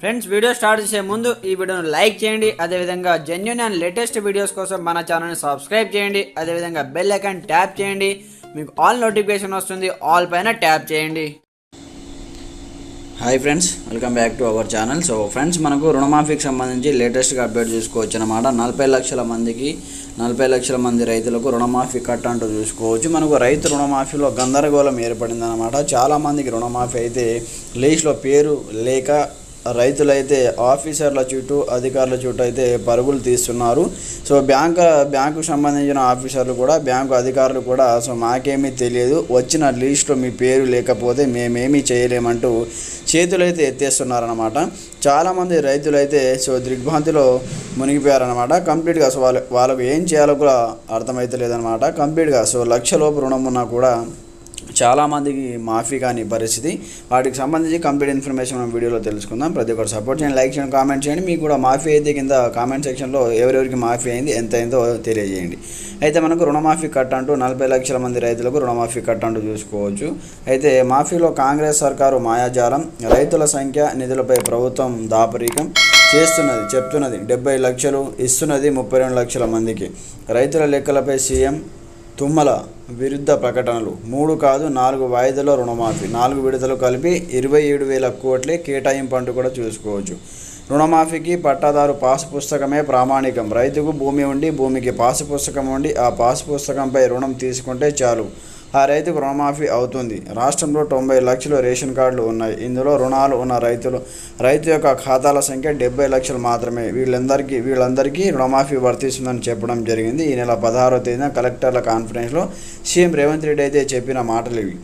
Friends video start చేసే ముందు ఈ వీడియోను లైక్ చేయండి. అదేవిధంగా జెన్యున్ అండ్ లేటెస్ట్ వీడియోస్ కోసం మన ఛానల్ని సబ్స్క్రైబ్ చేయండి. అదేవిధంగా బెల్ ఐకాన్ ట్యాప్ చేయండి. మీకు ఆల్ నోటిఫికేషన్ వస్తుంది. ఆల్ పైన ట్యాప్ చేయండి. Hi friends welcome back to our channel so friends మనకు రుణమాఫీకి సంబంధించి లేటెస్ట్గా అప్డేట్ చూసుకోవచ్చు అనమాట నలభై లక్షల మందికి నలభై లక్షల మంది రైతులకు రుణమాఫీ కట్ అంటూ చూసుకోవచ్చు. మనకు రైతు రుణమాఫీలో గందరగోళం ఏర్పడిందనమాట చాలామందికి రుణమాఫీ అయితే లీస్ట్లో పేరు లేక రైతులైతే ఆఫీసర్ల చుట్టూ అధికారుల చుట్టూ అయితే పరుగులు తీస్తున్నారు. సో బ్యాంక్ బ్యాంకు సంబంధించిన ఆఫీసర్లు కూడా బ్యాంకు అధికారులు కూడా సో మాకేమీ తెలియదు. వచ్చిన లిస్ట్లో మీ పేరు లేకపోతే మేమేమీ చేయలేమంటూ చేతులైతే ఎత్తేస్తున్నారనమాట చాలామంది రైతులైతే సో దిగ్భ్రాంతిలో మునిగిపోయారనమాట కంప్లీట్గా సో వాళ్ళ వాళ్ళకు ఏం చేయాలో కూడా అర్థమైతే లేదనమాట కంప్లీట్గా సో లక్షలోపు రుణం ఉన్నా కూడా చాలామందికి మాఫీ కాని పరిస్థితి. వాటికి సంబంధించి కంప్లీట్ ఇన్ఫర్మేషన్ మనం వీడియోలో తెలుసుకుందాం. ప్రతి ఒక్కరు సపోర్ట్ చేయండి లైక్ చేయండి కామెంట్ చేయండి. మీకు కూడా మాఫీ అయితే కింద కామెంట్ సెక్షన్లో ఎవరెవరికి మాఫీ అయింది ఎంత అయిందో తెలియజేయండి. అయితే మనకు రుణమాఫీ కట్ అంటూ నలభై లక్షల మంది రైతులకు రుణమాఫీ కట్ అంటూ చూసుకోవచ్చు. అయితే మాఫీలో కాంగ్రెస్ సర్కారు మాయాజాలం. రైతుల సంఖ్య నిధులపై ప్రభుత్వం దాపరీకం చేస్తున్నది చెప్తున్నది. డెబ్బై లక్షలు ఇస్తున్నది ముప్పై రెండు లక్షల మందికి. రైతుల లెక్కలపై సీఎం తుమ్మల విరుద్ధ ప్రకటనలు. మూడు కాదు నాలుగు వాయిదాలో రుణమాఫీ. నాలుగు విడతలు కలిపి ఇరవై ఏడు వేల కోట్లే కేటాయింపు అంటూ కూడా చూసుకోవచ్చు. రుణమాఫీకి పట్టాదారు పాస్ పుస్తకమే ప్రామాణికం. రైతుకు భూమి ఉండి భూమికి పాసు పుస్తకం ఉండి ఆ పాసు పుస్తకంపై రుణం తీసుకుంటే చాలు. ఆ రైతుకు రుణమాఫీ అవుతుంది. రాష్ట్రంలో తొంభై లక్షల రేషన్ కార్డులు ఉన్నాయి. ఇందులో రుణాలు ఉన్న రైతులు రైతు యొక్క ఖాతాల సంఖ్య డెబ్బై లక్షలు మాత్రమే. వీళ్ళందరికీ వీళ్ళందరికీ రుణమాఫీ వర్తిస్తుందని చెప్పడం జరిగింది. ఈ నెల పదహారో తేదీన కలెక్టర్ల కాన్ఫరెన్స్లో సీఎం రేవంత్ రెడ్డి అయితే చెప్పిన మాటలు ఇవి.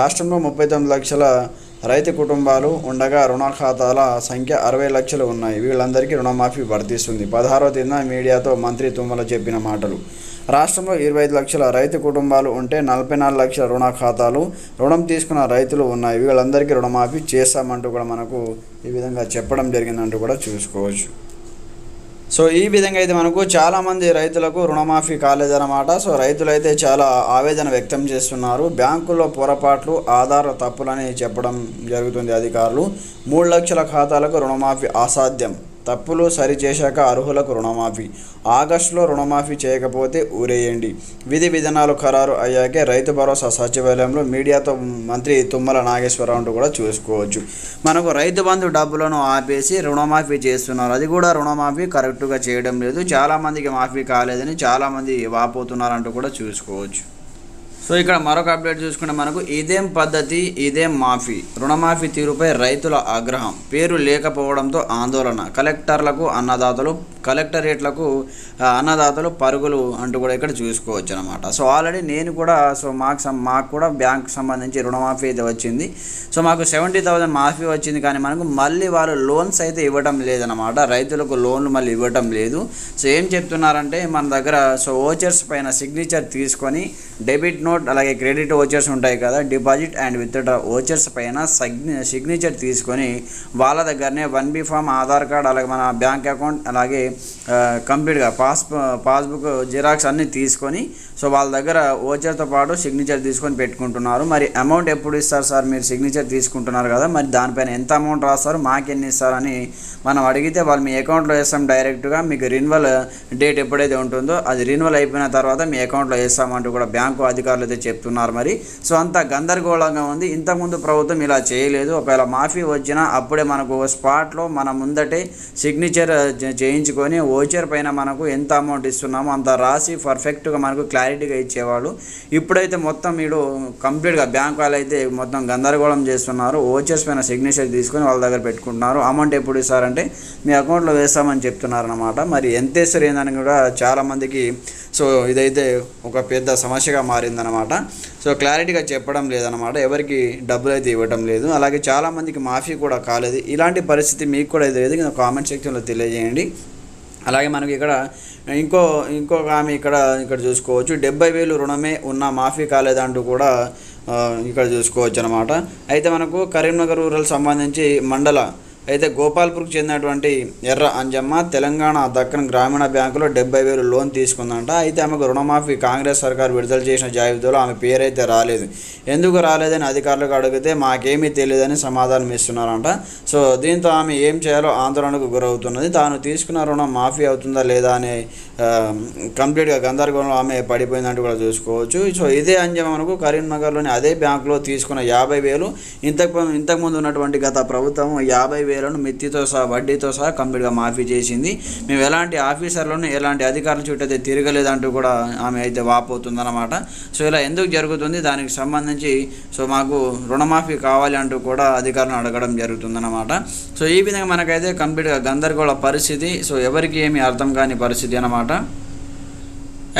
రాష్ట్రంలో ముప్పై తొమ్మిది లక్షల రైతు కుటుంబాలు ఉండగా రుణ ఖాతాల సంఖ్య అరవై లక్షలు ఉన్నాయి. వీళ్ళందరికీ రుణమాఫీ వర్తిస్తుంది. పదహారో తేదీన మీడియాతో మంత్రి తుమ్మల చెప్పిన మాటలు. రాష్ట్రంలో ఇరవై ఐదు లక్షల రైతు కుటుంబాలు ఉంటే నలభై నాలుగు లక్షల రుణ ఖాతాలు రుణం తీసుకున్న రైతులు ఉన్నాయి. వీళ్ళందరికీ రుణమాఫీ చేస్తామంటూ కూడా మనకు ఈ విధంగా చెప్పడం జరిగిందంటూ కూడా చూసుకోవచ్చు. సో ఈ విధంగా అయితే మనకు చాలామంది రైతులకు రుణమాఫీ కాలేదన్నమాట సో రైతులైతే చాలా ఆవేదన వ్యక్తం చేస్తున్నారు. బ్యాంకుల్లో పొరపాట్లు ఆధార తప్పులని చెప్పడం జరుగుతుంది అధికారులు. మూడు లక్షల ఖాతాలకు రుణమాఫీ అసాధ్యం. తప్పులు సరిచేశాక అర్హులకు రుణమాఫీ. ఆగస్టులో రుణమాఫీ చేయకపోతే ఊరేయండి. విధి విధానాలు ఖరారు అయ్యాకే రైతు భరోసా సచివాలయంలో మీడియాతో మంత్రి తుమ్మల నాగేశ్వరరావు అంటూ కూడా చూసుకోవచ్చు. మనకు రైతు బంధు డబ్బులను ఆపేసి రుణమాఫీ చేస్తున్నారు. అది కూడా రుణమాఫీ కరెక్ట్గా చేయడం లేదు. చాలామందికి మాఫీ కాలేదని చాలామంది వాపోతున్నారంటూ కూడా చూసుకోవచ్చు. సో ఇక్కడ మరొక అప్డేట్ చూసుకుంటే మనకు ఇదేం పద్ధతి ఇదేం మాఫీ రుణమాఫీ తీరుపై రైతుల ఆగ్రహం పేరు లేకపోవడంతో ఆందోళన కలెక్టర్లకు అన్నదాతలు కలెక్టరేట్లకు అన్నదాతలు పరుగులు అంటూ కూడా ఇక్కడ చూసుకోవచ్చు అనమాట సో ఆల్రెడీ నేను కూడా సో మాకు మాకు కూడా బ్యాంక్ సంబంధించి రుణమాఫీ అయితే వచ్చింది. సో మాకు సెవెంటీ థౌసండ్ మాఫీ వచ్చింది కానీ మనకు మళ్ళీ వాళ్ళు లోన్స్ అయితే ఇవ్వడం లేదనమాట. రైతులకు లోన్లు మళ్ళీ ఇవ్వటం లేదు. సో ఏం చెప్తున్నారంటే మన దగ్గర సో ఓచర్స్ పైన సిగ్నేచర్ తీసుకొని డెబిట్ నోట్ అలాగే క్రెడిట్ ఓచర్స్ ఉంటాయి కదా డిపాజిట్ అండ్ విత్డ్రా ఓచర్స్ పైన సగ్ని సిగ్నేచర్ తీసుకొని వాళ్ళ దగ్గరనే one B form Aadhaar card అలాగే మన బ్యాంక్ అకౌంట్ అలాగే కంప్లీట్గా పాస్ పాస్బుక్ జిరాక్స్ అన్నీ తీసుకొని సో వాళ్ళ దగ్గర ఓచర్తో పాటు సిగ్నేచర్ తీసుకొని పెట్టుకుంటున్నారు. మరి అమౌంట్ ఎప్పుడు ఇస్తారు సార్? మీరు సిగ్నేచర్ తీసుకుంటున్నారు కదా మరి దానిపైన ఎంత అమౌంట్ రాస్తారు? మాకెన్ని ఇస్తారని మనం అడిగితే వాళ్ళు మీ అకౌంట్లో వేస్తాం డైరెక్ట్గా మీకు రిన్యువల్ డేట్ ఎప్పుడైతే ఉంటుందో అది రిన్వల్ అయిపోయిన తర్వాత మీ అకౌంట్లో వేస్తామంటూ కూడా బ్యాంకు అధికారులు అయితే చెప్తున్నారు మరి. సో అంత గందరగోళంగా ఉంది. ఇంతకుముందు ప్రభుత్వం ఇలా చేయలేదు. ఒకవేళ మాఫీ వచ్చినా అప్పుడే మనకు స్పాట్లో మన ముందటే సిగ్నేచర్ చేయించుకో చేయించుకొని ఓచర్ పైన మనకు ఎంత అమౌంట్ ఇస్తున్నామో అంత రాసి పర్ఫెక్ట్గా మనకు క్లారిటీగా ఇచ్చేవాళ్ళు. ఇప్పుడైతే మొత్తం వీడు కంప్లీట్గా బ్యాంక్ వాళ్ళు అయితే మొత్తం గందరగోళం చేస్తున్నారు. ఓచర్స్ పైన సిగ్నేచర్ తీసుకొని వాళ్ళ దగ్గర పెట్టుకుంటున్నారు. అమౌంట్ ఎప్పుడు ఇస్తారంటే మీ అకౌంట్లో వేస్తామని చెప్తున్నారు అనమాట మరి ఎంత ఇస్తారు ఏందని కూడా చాలామందికి సో ఇదైతే ఒక పెద్ద సమస్యగా మారిందనమాట సో క్లారిటీగా చెప్పడం లేదనమాట ఎవరికి డబ్బులు అయితే ఇవ్వడం లేదు. అలాగే చాలామందికి మాఫీ కూడా కాలేదు. ఇలాంటి పరిస్థితి మీకు కూడా ఎదురైతే లేదు. కామెంట్ సెక్షన్లో తెలియజేయండి. అలాగే మనకి ఇక్కడ ఇంకో ఇంకొక ఆమె ఇక్కడ ఇక్కడ చూసుకోవచ్చు. డెబ్బై వేలు రుణమే ఉన్న మాఫీ కాలేదంటూ కూడా ఇక్కడ చూసుకోవచ్చు అనమాట అయితే మనకు కరీంనగర్ రూరల్ సంబంధించి మండల అయితే గోపాల్పూర్కి చెందినటువంటి ఎర్ర అంజమ్మ తెలంగాణ దక్కన్ గ్రామీణ బ్యాంకులో డెబ్బై వేలు లోన్ తీసుకుందంట. అయితే ఆమెకు రుణమాఫీ కాంగ్రెస్ సర్కార్ విడుదల చేసిన జాబితాలో ఆమె పేరైతే రాలేదు. ఎందుకు రాలేదని అధికారులకు అడిగితే మాకేమీ తెలియదని సమాధానం ఇస్తున్నారంట. సో దీంతో ఆమె ఏం చేయాలో ఆందోళనకు గురవుతున్నది. తాను తీసుకున్న రుణం మాఫీ అవుతుందా లేదా అనే కంప్లీట్గా గందరగోళంలో ఆమె పడిపోయిందంటూ కూడా చూసుకోవచ్చు. సో ఇదే అంజమ్మకు కరీంనగర్లోని అదే బ్యాంకులో తీసుకున్న యాభై వేలు. ఇంతకు ఇంతకుముందు ఉన్నటువంటి గత ప్రభుత్వం యాభై వేలను మిత్తితో సహా వడ్డీతో సహా కంప్లీట్గా మాఫీ చేసింది. మేము ఎలాంటి ఆఫీసర్లను ఎలాంటి అధికారుల చుట్టూ అయితే తిరగలేదంటూ కూడా ఆమె అయితే వాపోతుందన్నమాట. సో ఇలా ఎందుకు జరుగుతుంది? దానికి సంబంధించి సో మాకు రుణమాఫీ కావాలి అంటూ కూడా అధికారులను అడగడం జరుగుతుందన్నమాట. సో ఈ విధంగా మనకైతే కంప్లీట్గా గందరగోళ పరిస్థితి. సో ఎవరికి ఏమీ అర్థం కాని పరిస్థితి అన్నమాట.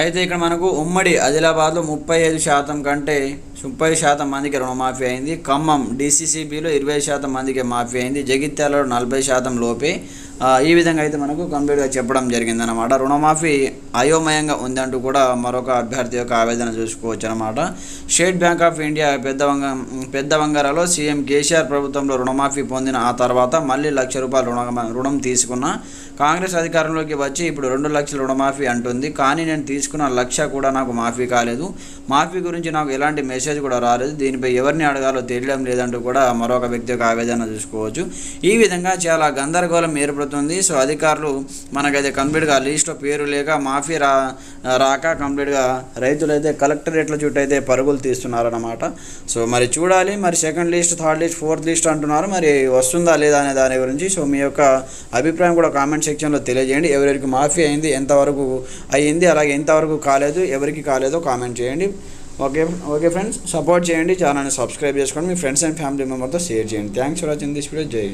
అయితే ఇక్కడ మనకు ఉమ్మడి ఆదిలాబాద్లో ముప్పై ఐదు శాతం కంటే ముప్పై శాతం మందికి రుణమాఫీ అయింది. ఖమ్మం డిసిసిబిలో ఇరవై శాతం మందికి మాఫీ అయింది. జగిత్యాలలో నలభై శాతం లోపే. ఈ విధంగా అయితే మనకు కంప్లీట్గా చెప్పడం జరిగిందనమాట రుణమాఫీ అయోమయంగా ఉందంటూ కూడా మరొక అభ్యర్థి యొక్క ఆవేదన చూసుకోవచ్చు అనమాట స్టేట్ బ్యాంక్ ఆఫ్ ఇండియా పెద్ద వంగ పెద్ద వంగరలో సీఎం కేసీఆర్ ప్రభుత్వంలో రుణమాఫీ పొందిన ఆ తర్వాత మళ్ళీ లక్ష రూపాయలు రుణ రుణం తీసుకున్న కాంగ్రెస్ అధికారంలోకి వచ్చి ఇప్పుడు రెండు లక్షల రుణమాఫీ అంటుంది. కానీ నేను తీసుకున్న లక్ష కూడా నాకు మాఫీ కాలేదు. మాఫీ గురించి నాకు ఎలాంటి మెసేజ్ కూడా రాలేదు. దీనిపై ఎవరిని అడగాలో తెలియడం లేదంటూ కూడా మరొక వ్యక్తి యొక్క ఆవేదన చూసుకోవచ్చు. ఈ విధంగా చాలా గందరగోళం ఏర్పడుతుంది. సో అధికారులు మనకైతే కంప్లీట్గా లిస్ట్లో పేరు లేక మాఫీ రా రాక కంప్లీట్గా రైతులు అయితే కలెక్టరేట్ల చుట్టూ అయితే పరుగులు తీస్తున్నారన్నమాట. సో మరి చూడాలి. మరి second list third list fourth list అంటున్నారు. మరి వస్తుందా లేదా అనే దాని గురించి సో మీ యొక్క అభిప్రాయం కూడా కామెంట్ సెక్షన్లో తెలియజేయండి. ఎవరెవరికి మాఫీ అయింది ఎంతవరకు అయ్యింది అలాగే ఎంతవరకు కాలేదు ఎవరికి కాలేదో కామెంట్ చేయండి. ఓకే ఓకే ఫ్రెండ్స్ సపోర్ట్ చేయండి ఛానల్ని సబ్స్క్రైబ్ చేసుకోండి. మీ ఫ్రెండ్స్ అండ్ ఫ్యామిలీ మెంబర్తో షేర్ చేయండి. Thanks for watching this video జై